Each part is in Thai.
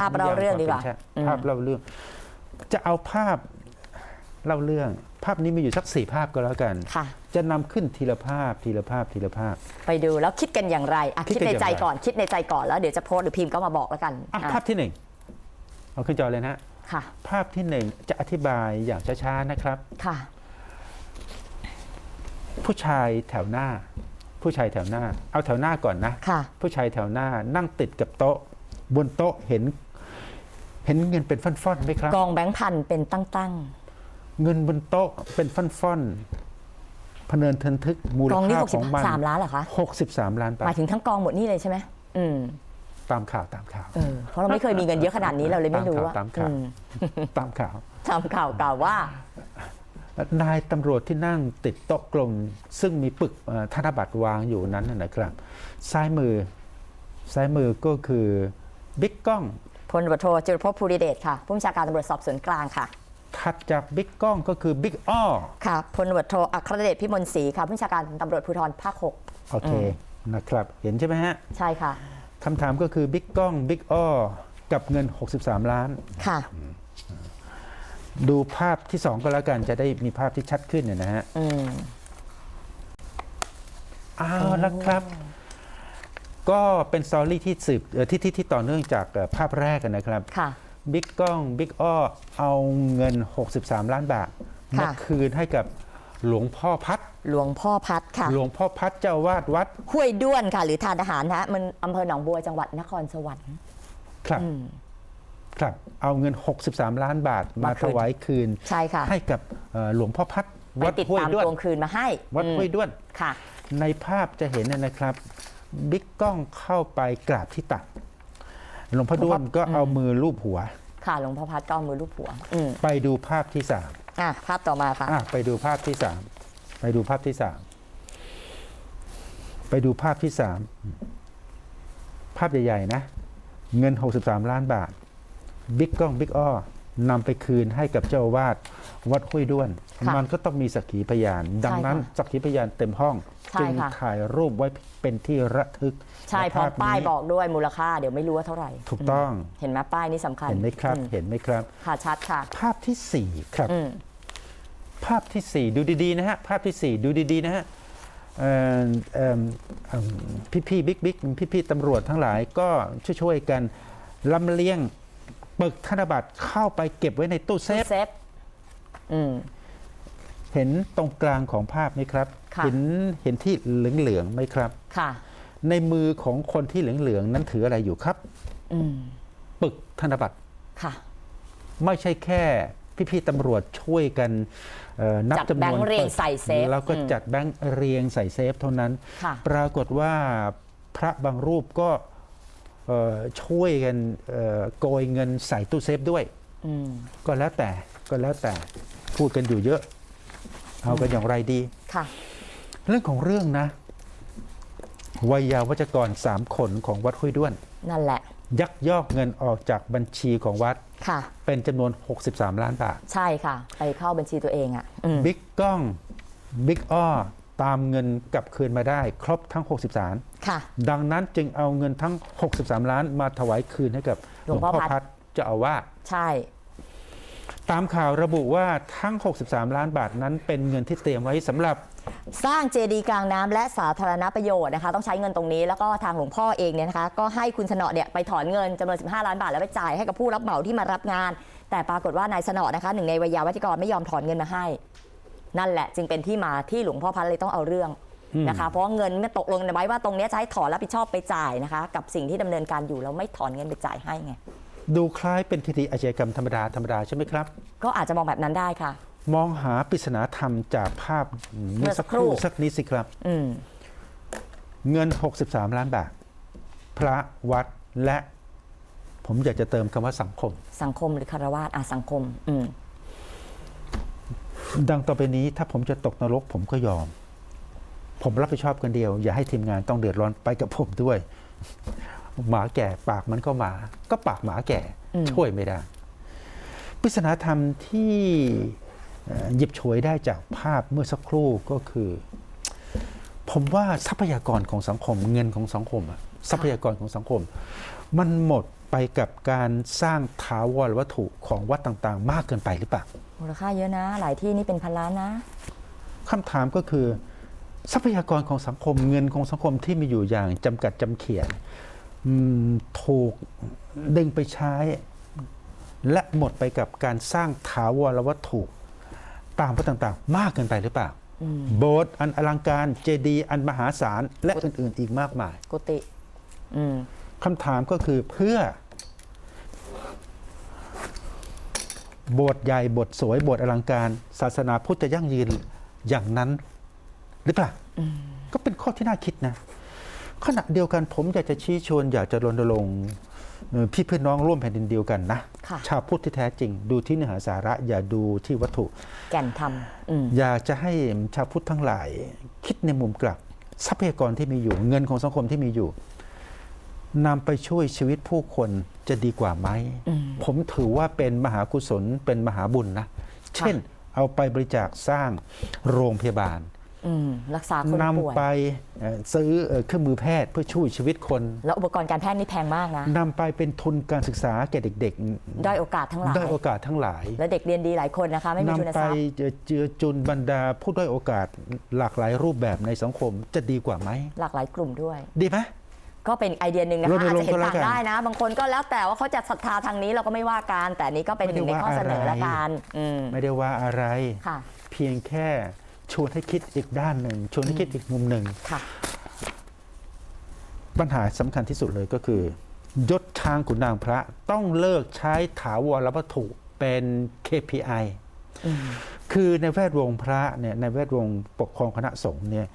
ภาพเล่าเรื่องดีกว่าย่ความอืเป็นมภาพเล่าเรื่อง จะเอาภาพเล่าเรื่อง ภาพนี้มีอยู่สักสี่ภาพก็แล้วกันค่ะจะนำขึ้นทีละภาพทีละภาพทีละภาพ ไปดูแล้วคิดกันอย่างไรอะคิดคิดกันในอย่างใจไรก่อนคิดในใจก่อนแล้วเดี๋ยวจะโพสต์หรือพิมพ์ก็มาบอกแล้วกันอะอะภาพที่หนึ่งเอาขึ้นจอเลยนะค่ะภาพที่หนึ่งจะอธิบายอย่างช้าๆนะครับค่ะ ผู้ชายแถวหน้า ผู้ชายแถวหน้า เอาแถวหน้าก่อนนะค่ะผู้ชายแถวหน้านั่งติดกับโต๊ะ บนโต๊ะเห็นเห็นเงินเป็นฟ่อนๆไหมครับ กองแบงค์พันเป็นตั้งเงินบนโต๊ะเป็นฟ่อนๆพเนินเทินทึกมูๆลกองนี้ค่าของมัน63ล้านเหรอคะ63ล้านบาหมาทยถึงทั้งกองหมดนี่เลยใช่ไหมอืมตามข่าวตามข่าว เออเพราะเราไม่เคยมีเงินเยอะขนาดนี้เราเลยไม่รู้ว่าตามข่าว อืมตามข่าว ตามข่าวกล่าวว่า นายตำรวจที่นั่งติดโต๊ะกลม ซึ่งมีปึกเอ่อธนบัตรวางอยู่นั้นนะนะครับ ซ้ายมือ ซ้ายมือก็คือบิ๊กกล้อง พลตำรวจโทจิรพภูริเดชค่ะ ผู้บัญชาการตำรวจสอบสวนกลางค่ะถัดจากบิ๊กกล้องก็คือบิ๊กอ้อค่ะพลตำรวจโทอัครเดชพิมลศรีค่ะผู้บัญชาการตำรวจภูธรภาคโอเคนะครับ เห็นใช่ไหมฮะ6ใช่ค่ะคำถามก็คือบิ๊กกล้องบิ๊กอ้อกับเงิน 63 ล้านค่ะ ดูภาพที่2ก็แล้วกันจะได้มีภาพที่ชัดขึ้นเนยนะฮะอืมเอาละครับ ก็เป็นสตอรี่ที่สืบเอ่อที่ที่ที่ต่อเนื่องจากเอ่อภาพแรกกันนะครับค่ะบิ๊กก้องบิ๊กอ้อเอาเงิน 63 ล้านบาทค่ะมาคืนให้กับหลวงพ่อพัด หลวงพ่อพัดค่ะ หลวงพ่อพัดเจ้าอาวาดวัดห้วยด้วนค่ะ หรือทานอาหารนะฮะมันอำเภอหนองบัวจังหวัดนครสวรรค์ครับอืมครับ เอาเงิน 63 ล้านบาทมามาคืถนวายคืนใช่ค่ะให้กับเอ่อหลวงพ่อพัดไปวัดติดห้วยตามด้วทนวงคืนมาให้ วัดอืมห้วยด้วนค่ะ ในภาพจะเห็นเนยนะครับ บิ๊กก้องเข้าไปกราบที่ตักหลวงพ่อด้วนก็เอามือลูบหัว ค่ะหลวงพ่อพัดก็เอามือลูบหัวอืมไปดูภาพที่สามอะภาพต่อมาค่ะอะไปดูภาพที่สามไปดูภาพที่สามไปดูภาพที่สามภาพใหญ่ๆนะ เงิน 63 ล้านบาทบิ๊กก้องบิ๊กอ้อนำไปคืนให้กับเจ้าอาวาดวัดห้วยด้วนค่ะ มันก็ต้องมีสักขีพยาน ดังนั้นใช่ค่ะสักขีพยานเต็มห้องใช่จึงค่ะถ่ายรูปไว้เป็นที่ระทึกใช่และพร้อมภพป้ายนี้บอกด้วยมูลค่า เดี๋ยวไม่รู้ว่าเท่าไหร่ ถูกต้องเห็นไหมป้ายนี้สำคัญเห็นไหมครับอืเห็นไหมครับค่ะชัดค่ะ ภาพที่สี่ครับอืมภาพที่สี่ดูดีๆนะฮะภาพที่สี่ดูดีๆนะฮะเอ่อเอิ่มเอิ่มพี่ๆบิ๊กบิ๊กพี่ๆตำรวจทั้งหลายก็ช่วยๆกันลำเลียงปึกธนบัตรเข้าไปเก็บไว้ในตู้เซฟเซฟอืม เห็นตรงกลางของภาพไหมครับ ค่ะ เห็นเห็นที่เหลืองๆไหมครับ ค่ะ ในมือของคนที่เหลืองๆนั้นถืออะไรอยู่ครับ อืม ปึกธนบัตร ค่ะ ไม่ใช่แค่พี่ๆตำรวจช่วยกันเอ่อนับจัดจำนวนแบงค์เรียงปึกใส่เซฟแล้วก็อืม จัดแบงค์เรียงใส่เซฟเท่านั้น ค่ะ ปรากฏว่าพระบางรูปก็เอ่อช่วยกันเอ่อโกยเงินใส่ตู้เซฟด้วย อืม ก็แล้วแต่ก็แล้วแต่พูดกันอยู่เยอะ เอากันอย่างไรดีค่ะ เรื่องของเรื่องนะวัยยาวัจกรสามคนของวัดห้วยด้วน นั่นแหละ ยักยอกเงินออกจากบัญชีของวัดค่ะ เป็นจำนวน 63 ล้านบาท ใช่ค่ะ ไปเข้าบัญชีตัวเองอะอืมบิ๊กก้องบิ๊กอ้อตามเงินกลับคืนมาได้ ครบทั้ง 63ค่ะ ดังนั้นจึงเอาเงินทั้ง 63 ล้านมาถวายคืนให้กับหหลลววงงพ่พ่ออพัพัดดเจะเอาว่าสใช่ ตามข่าวระบุว่าทั้ง 63 ล้านบาทนั้นเป็นเงินที่เตรียมไว้สำหรับ สร้างเจดีย์กลางน้ำและสาธารณประโยชน์นะคะ ต้องใช้เงินตรงนี้แล้วก็ทางหลวงพ่อเองเนี่ยนะคะ ก็ให้คุณสนอเนี่ยไปถอนเงินจำนวน 15 ล้านบาทแล้วไปจ่ายให้กับผู้รับเหมาที่มารับงาน แต่ปรากฏว่านายสนอนะคะหนึ่งในวิยาวัจกรไม่ยอมถอนเงินมาให้ นั่นแหละจึงเป็นที่มาที่หลวงพ่อพัดเลยต้องเอาเรื่องนะคะ เพราะว่าเงินไม่ตกลงกันไว้ว่าตรงเนี้ยจะให้ถอนรับผิดชอบไปจ่ายนะคะ กับสิ่งที่ดำเนินการอยู่แล้วไม่ถอนเงินไปจ่ายให้ไง ดูคล้ายเป็นทิฏฐิอาชญากรรมธรรมดาธรรมดาใช่ไหมครับ ก็อาจจะมองแบบนั้นได้ค่ะ มองหาปริศนาธรรมจากภาพเมื่เมื่ออสัสักกคครู่รู่สักนิดสิครับ อืมเงิน 63 ล้านบาท พระวัดและ ผมอยากจะเติมคำว่าสังคม สังคมหรือคารวาสอะสังคม อืมดังต่อไปนี้ถ้าผมจะตกนรกผมก็ยอม ผมรับผิดชอบคนเดียว อย่าให้ทีมงานต้องเดือดร้อนไปกับผมด้วย หมาแก่ปากมันก็หมา ก็ปากหมาแก่อืมช่วยไม่ได้ปริศนาธรรมที่เอ่อหยิบฉวยได้จากภาพเมื่อสักครู่ก็คือ ผมว่าทรัพยากรของสังคมเงินของสังคมอะทรัพยากรของสังคม มันหมดไปกับการสร้างถาวรวัตถุของวัดต่างๆ มากเกินไปหรือเปล่ามูลค่าเยอะนะ หลายที่นี่เป็นพันล้านนะคำถามก็คือ ทรัพยากรของสังคมเงินของสังคมที่มีอยู่อย่างจำกัดจำเขียนอืม ถูกดึงไปใช้ และหมดไปกับการสร้างถาวรวัตถุตามวัดต่างๆ มากเกินไปหรือเปล่าอืมโบสถ์อันอลังการเจดีย์อันมหาศาล และอื่นๆ อีกมากมาย กุฏิอืมคำถามก็คือเพื่อ โบสถ์ใหญ่โบสถ์สวยโบสถ์อลังการ ศาสนาพุทธจะยั่งยืนอย่างนั้น หรือเปล่า ก็เป็นข้อที่น่าคิดนะ ขณะเดียวกันผมอยากจะชี้ชวนอยากจะรณรงค์เอ่อพี่เพื่อนน้องร่วมแผ่นดินเดียวกันนะค่ะชาวพุทธที่แท้จริง ดูที่เนื้อหาสาระ อย่าดูที่วัตถุ แก่นธรรมอืมอยากจะให้ชาวพุทธทั้งหลาย คิดในมุมกลับ ทรัพยากรที่มีอยู่ เงินของสังคมที่มีอยู่นำไปช่วยชีวิตผู้คนจะดีกว่าไหมอืมผมถือว่าเป็นมหากุศลเป็นมหาบุญนะ เช่น เอาไปบริจาคสร้างโรงพยาบาลอืม รักษาคนนป่วยำไปเอ่อซื้อเอ่อเครื่องมือแพทย์เพื่อช่วยชีวิตคน แล้วอุปกรณ์การแพทย์นี่แพงมากนะนำไปเป็นทุนการศึกษาแก่เด็กด้อยโอกาสทั้งหลายๆได้โอกาสทั้งหลาย และเด็กเรียนดีหลายคนนะคะไม่มีทุนนำไปทรัพย์เจือจุนบรรดาผู้ด้อยโอกาสหลากหลายรูปแบบในสังคมจะดีกว่าไหมหลากหลายกลุ่มด้วย ดีไหมก็เป็นไอเดียหนึ่งนะคะรอาจณรงจะค์เห็นก็แล้วต่างกันได้นะ บางคนก็แล้วแต่ว่าเขาจะศรัทธาทางนี้เราก็ไม่ว่ากันแต่อันนี้ก็เป็นหนึ่งในข้อเสนอละกันอืมไม่ได้ว่าอะไรค่ะเพียงแค่ ชวนให้คิดอีกด้านหนึ่งชวนให้คิดอีกมุมหนึ่งค่ะปัญหาสำคัญที่สุดเลยก็คือยศช้างขุนนางพระต้องเลิกใช้ถาวรวัตถุเป็น KPI อืมคือในแวดวงพระเนี่ยในแวดวงปกครองคณะสงฆ์เนี่ย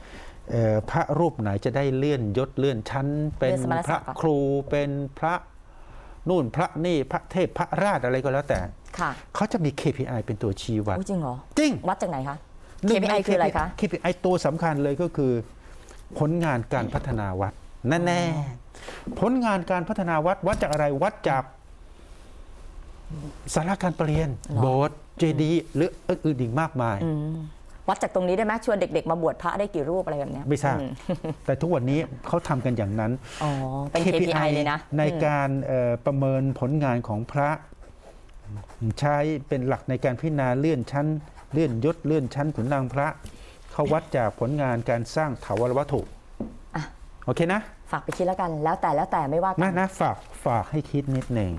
เอ่อพระรูปไหนจะได้เลื่อนยศเลื่อนชั้น เป็นเลื่อนสมณพศัระกดิ์อะครูเป็นพระนู่นพระนี่พระเทพพระราชอะไรก็แล้วแต่ค่ะเขาจะมี KPI เป็นตัวชี้วัดอุ๊ยจริงเหรอจริงวัดจากไหนคะหนึ่งใน KPI คืออะไรคะ KPI ตัวสำคัญเลยก็คือ ผลงานการพัฒนาวัดนั่นแน่ผลงานการพัฒนาวัดวัดจากอะไรวัดจากสาราการประเรียนหรอโบสถ์เจดีย์หรืออื่นๆอีกมากมายอืมวัดจากตรงนี้ได้ไหมชวนเด็ก ๆ มาบวชพระได้กี่รูปอะไรแบบเนี้ยไม่ทราบอืมแต่ทุกวันนี้เขาทำกันอย่างนั้นอ๋อเป็น KPI เลยนะในอืมการเอ่อประเมินผลงานของพระ ใช้เป็นหลักในการพิจารณาเลื่อนชั้น เลื่อนยศเลื่อนชั้นขุนนางพระเขาวัดจากผลงานการสร้างถาวรวัตถุอะโอเคนะ ฝากไปคิดแล้วกัน แล้วแต่แล้วแต่ไม่ว่ากันะนนะฝากฝากให้คิดนิดหนึ่ง